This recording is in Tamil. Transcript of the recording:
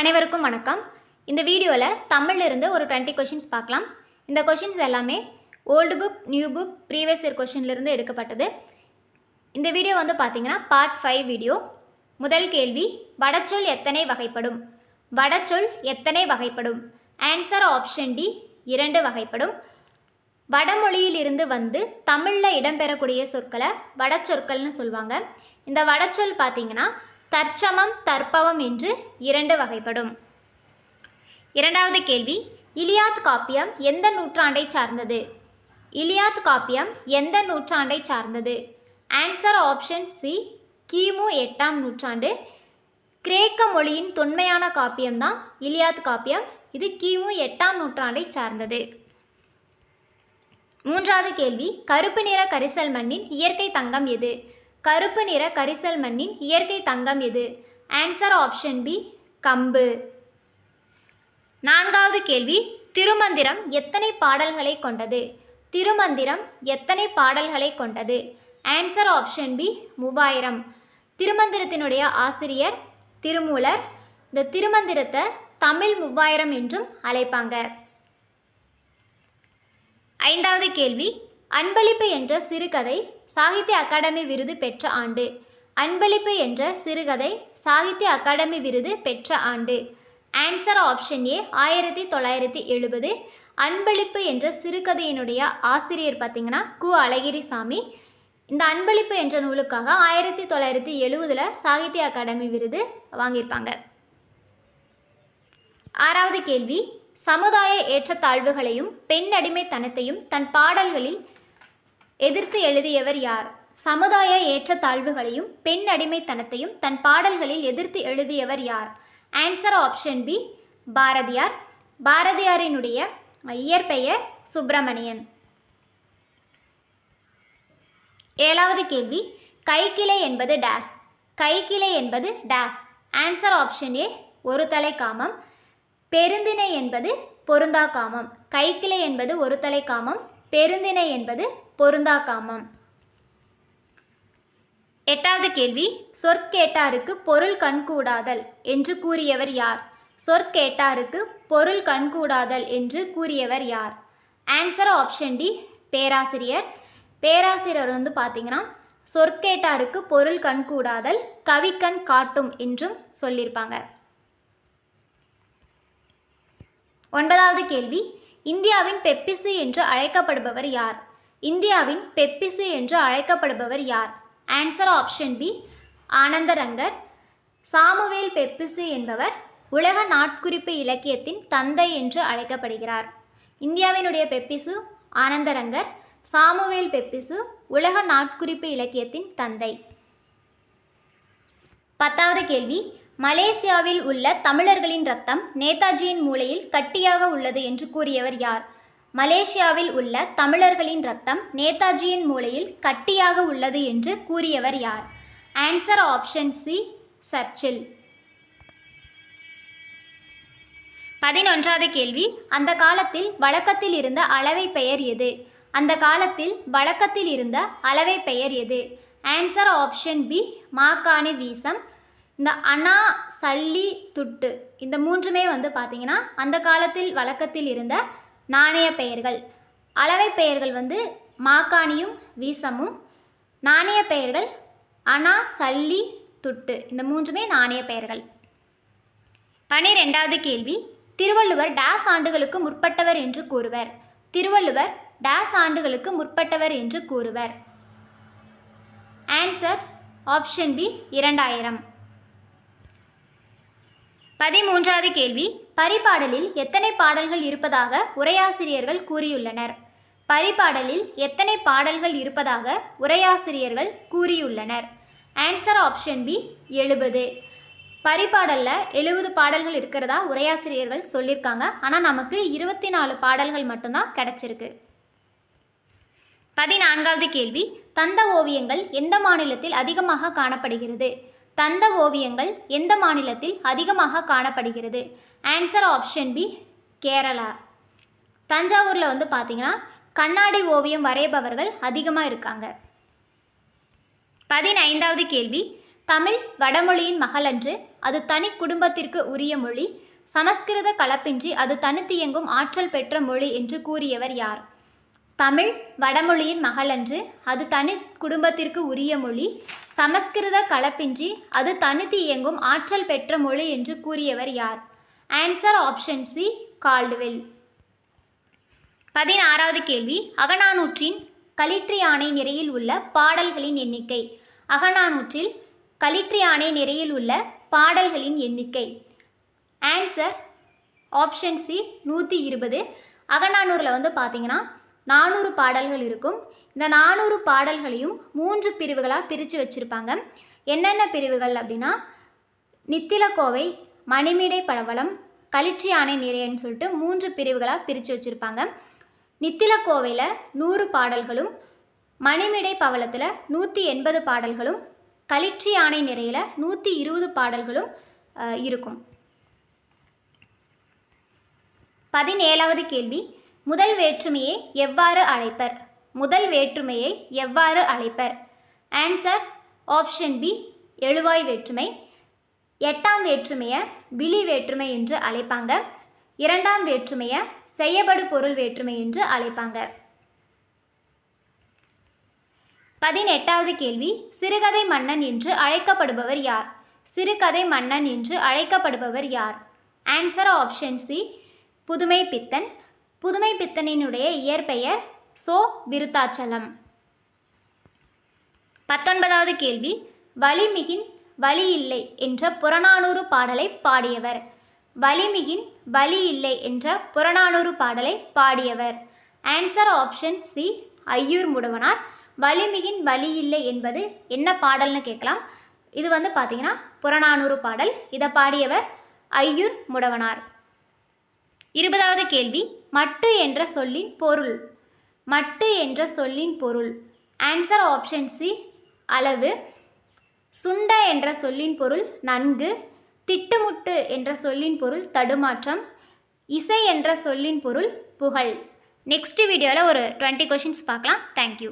அனைவருக்கும் வணக்கம். இந்த வீடியோவில் தமிழில் இருந்து ஒரு டுவெண்ட்டி கொஷின்ஸ் பார்க்கலாம். இந்த கொஷின்ஸ் எல்லாமே old book new book previous year கொஷின்லேருந்து எடுக்கப்பட்டது. இந்த வீடியோ வந்து பார்த்தீங்கன்னா பார்ட் ஃபைவ் வீடியோ முதல் கேள்வி வடச்சொல் எத்தனை வகைப்படும்? வடச்சொல் எத்தனை வகைப்படும்? ஆன்சர் ஆப்ஷன் டி இரண்டு வகைப்படும். வடமொழியிலிருந்து வந்து தமிழில் இடம்பெறக்கூடிய சொற்களை வடச்சொற்கள்னு சொல்லுவாங்க இந்த வடச்சொல் பார்த்தீங்கன்னா தற்சமம் தற்பவம் என்று இரண்டு வகைப்படும். இரண்டாவது கேள்வி இலியாத் காப்பியம் எந்த நூற்றாண்டை சார்ந்தது? இலியாத் காப்பியம் எந்த நூற்றாண்டை சார்ந்தது? ஆன்சர் ஆப்ஷன் சி கிமு எட்டாம் நூற்றாண்டு. கிரேக்க மொழியின் தொன்மையான காப்பியம்தான் இலியாத் காப்பியம். இது கிமு எட்டாம் நூற்றாண்டை சார்ந்தது. மூன்றாவது கேள்வி கருப்பு நிற கரிசல் மண்ணின் இயற்கை தங்கம் எது? கருப்பு நிற கரிசல் மண்ணின் இயற்கை தங்கம் எது? ஆன்சர் ஆப்ஷன் பி கம்பு. நான்காவது கேள்வி திருமந்திரம் எத்தனை பாடல்களை கொண்டது? திருமந்திரம் எத்தனை பாடல்களை கொண்டது? ஆன்சர் ஆப்ஷன் பி மூவாயிரம். திருமந்திரத்தினுடைய ஆசிரியர் திருமூலர். இந்த திருமந்திரத்தை தமிழ் மூவாயிரம் என்றும் அழைப்பாங்க. ஐந்தாவது கேள்வி அன்பளிப்பு என்ற சிறுகதை சாகித்ய அகாடமி விருது பெற்ற ஆண்டு. அன்பளிப்பு என்ற சிறுகதை சாகித்ய அகாடமி விருது பெற்ற ஆண்டு. ஆன்சர் ஆப்ஷன் ஏ ஆயிரத்தி தொள்ளாயிரத்தி எழுபது. அன்பளிப்பு என்ற சிறுகதையினுடைய ஆசிரியர் பார்த்திங்கன்னா கு. அழகிரிசாமி. இந்த அன்பளிப்பு என்ற நூலுக்காக ஆயிரத்தி தொள்ளாயிரத்தி எழுபதில் சாகித்ய அகாடமி விருது வாங்கியிருப்பாங்க. ஆறாவது கேள்வி சமுதாய ஏற்றத்தாழ்வுகளையும் பெண் அடிமைத்தனத்தையும் தன் பாடல்களில் எதிர்த்து எழுதியவர் யார்? சமுதாய ஏற்றத்தாழ்வுகளையும் பெண் அடிமைத்தனத்தையும் தன் பாடல்களில் எதிர்த்து எழுதியவர் யார்? Answer option B Bharathiyar. பாரதியாரினுடைய இயற்பெயர் சுப்பிரமணியன். ஏழாவது கேள்வி கைக்கிளை என்பது டேஸ் கைக்கிளை என்பது டேஸ் ஆன்சர் ஆப்ஷன் ஏ ஒரு தலை காமம் பெருந்திணை என்பது பொருந்தா காமம் கைக்கிளை என்பது ஒரு தலை காமம் பெருந்திணை என்பது பொருந்தா காமம் எட்டாவது கேள்வி சொற்கேட்டாருக்கு பொருள் கண்கூடாதல் என்று கூறியவர் யார்? சொற்கேட்டாருக்கு பொருள் கண்கூடாதல் என்று கூறியவர் யார்? ஆன்சர் ஆப்ஷன் டி பேராசிரியர். பேராசிரியர் வந்து பார்த்தீங்கன்னா சொற்கேட்டாருக்கு பொருள் கண்கூடாதல் கவிக்கண் காட்டும் என்றும் சொல்லியிருப்பாங்க. ஒன்பதாவது கேள்வி இந்தியாவின் பெப்பிசு என்று அழைக்கப்படுபவர் யார்? இந்தியாவின் பெப்பிசு என்று அழைக்கப்படுபவர் யார்? Answer option B Anandarangar. Samuel Pepys என்பவர் உலக நாட்குறிப்பு இலக்கியத்தின் தந்தை என்று அழைக்கப்படுகிறார். இந்தியாவினுடைய பெப்பிசு ஆனந்தரங்கர் சாமுவேல் பெப்பிசு உலக நாட்குறிப்பு இலக்கியத்தின் தந்தை. பத்தாவது கேள்வி மலேசியாவில் உள்ள தமிழர்களின் ரத்தம் நேதாஜியின் மூளையில் கட்டியாக உள்ளது என்று கூறியவர் யார்? மலேசியாவில் உள்ள தமிழர்களின் ரத்தம் நேதாஜியின் மூளையில் கட்டியாக உள்ளது என்று கூறியவர் யார்? ஆன்சர் ஆப்ஷன் சி சர்ச்சில் பதினொன்றாவது கேள்வி. அந்த காலத்தில் வழக்கத்தில் இருந்த அளவை பெயர் எது? அந்த காலத்தில் வழக்கத்தில் இருந்த அளவை பெயர் எது? ஆன்சர் ஆப்ஷன் பி மாக்காணி வீசம். இந்த அணா சல்லி துட்டு. இந்த மூன்றுமே வந்து பார்த்திங்கன்னா அந்த காலத்தில் வழக்கத்தில் இருந்த நாணய பெயர்கள். அளவை பெயர்கள் வந்து மாக்காணியும் வீசமும். நாணய பெயர்கள் அணா சல்லி துட்டு. இந்த மூன்றுமே நாணய பெயர்கள். பனிரெண்டாவது கேள்வி. திருவள்ளுவர் டேஸ் ஆண்டுகளுக்கு முற்பட்டவர் என்று கூறுவர். திருவள்ளுவர் டேஸ் ஆண்டுகளுக்கு முற்பட்டவர் என்று கூறுவர். ஆன்சர் ஆப்ஷன் பி இரண்டாயிரம். பதிமூன்றாவது கேள்வி. பரிபாடலில் எத்தனை பாடல்கள் இருப்பதாக உரையாசிரியர்கள் கூறியுள்ளனர். பரிபாடலில் எத்தனை பாடல்கள் இருப்பதாக உரையாசிரியர்கள் கூறியுள்ளனர். ஆன்சர் ஆப்ஷன் பி எழுபது. பரிபாடலில் எழுபது பாடல்கள் இருக்கிறதா உரையாசிரியர்கள் சொல்லியிருக்காங்க ஆனால் நமக்கு இருபத்தி நாலு பாடல்கள் மட்டும்தான் கிடச்சிருக்கு. பதினான்காவது கேள்வி தந்த ஓவியங்கள் எந்த மாநிலத்தில் அதிகமாக காணப்படுகிறது? தந்த ஓவியங்கள் எந்த மாநிலத்தில் அதிகமாக காணப்படுகிறது? ஆன்சர் ஆப்ஷன் பி கேரளா தஞ்சாவூரில் வந்து பார்த்தீங்கன்னா கண்ணாடி ஓவியம் வரைபவர்கள் அதிகமாக இருக்காங்க. பதினைந்தாவது கேள்வி தமிழ் வடமொழியின் மகளன்று அது தனி குடும்பத்திற்கு உரிய மொழி சமஸ்கிருத கலப்பின்றி அது தனித்தியங்கும் ஆற்றல் பெற்ற மொழி என்று கூறியவர் யார்? தமிழ் வடமொழியின் மகளன்று அது தனி குடும்பத்திற்கு உரிய மொழி சமஸ்கிருத கலப்பின்றி அது தனித்து இயங்கும் ஆற்றல் பெற்ற மொழி என்று கூறியவர் யார்? ஆன்சர் ஆப்ஷன் சி கால்டுவெல் பதினாறாவது கேள்வி. அகநானூற்றின் களிற்றியானை நிறையில் உள்ள பாடல்களின் எண்ணிக்கை. அகநானூற்றில் களிற்றியானை நிறையில் உள்ள பாடல்களின் எண்ணிக்கை. ஆன்சர் ஆப்ஷன் சி நூற்றி இருபது. அகநானூரில் வந்து பார்த்தீங்கன்னா நானூறு பாடல்கள் இருக்கும். இந்த நானூறு பாடல்களையும் மூன்று பிரிவுகளாக பிரித்து வச்சுருப்பாங்க. என்னென்ன பிரிவுகள் அப்படின்னா நித்திலக்கோவை மணிமேடை பழவளம் களிற்றி யானை நிறையன்னு சொல்லிட்டு மூன்று பிரிவுகளாக பிரித்து வச்சுருப்பாங்க. நித்திலக்கோவையில் நூறு பாடல்களும் மணிமேடை பவளத்தில் நூற்றி எண்பது பாடல்களும் களிற்றி யானை நிறையில் நூற்றி இருபது பாடல்களும் இருக்கும். பதினேழாவது கேள்வி. முதல் வேற்றுமையை எவ்வாறு அழைப்பர்? முதல் வேற்றுமையை எவ்வாறு அழைப்பர்? ஆன்சர் ஆப்ஷன் பி எழுவாய் வேற்றுமை. எட்டாம் வேற்றுமையை விழி வேற்றுமை என்று அழைப்பாங்க. இரண்டாம் வேற்றுமையை செய்யப்படு பொருள் வேற்றுமை என்று அழைப்பாங்க. பதினெட்டாவது கேள்வி சிறுகதை மன்னன் என்று அழைக்கப்படுபவர் யார்? சிறுகதை மன்னன் என்று அழைக்கப்படுபவர் யார்? ஆன்சர் ஆப்ஷன் சி புதுமை பித்தன் புதுமை பித்தனினுடைய இயற்பெயர் சோ விருத்தாச்சலம். பத்தொன்பதாவது கேள்வி. வலிமிகின் வலி இல்லை என்ற புறநானூறு பாடலை பாடியவர். வலிமிகின் வலி இல்லை என்ற புறநானூறு பாடலை பாடியவர். Answer option C Aiyur Mudavanar. வலிமிகின் வலி இல்லை என்பது என்ன பாடல்னு கேட்கலாம். இது வந்து பார்த்தீங்கன்னா புறநானூறு பாடல். இதை பாடியவர் ஐயூர் முடவனார். இருபதாவது கேள்வி மட்டு என்ற சொல்லின் பொருள். மட்டு என்ற சொல்லின் பொருள். ஆன்சர் ஆப்ஷன் சி அளவு. சுண்ட என்ற சொல்லின் பொருள் நன்கு. திட்டுமுட்டு என்ற சொல்லின் பொருள் தடுமாற்றம். இசை என்ற சொல்லின் பொருள் புகழ். நெக்ஸ்ட் வீடியோவில் ஒரு டுவெண்ட்டி கொஷின்ஸ் பார்க்கலாம். தேங்க்யூ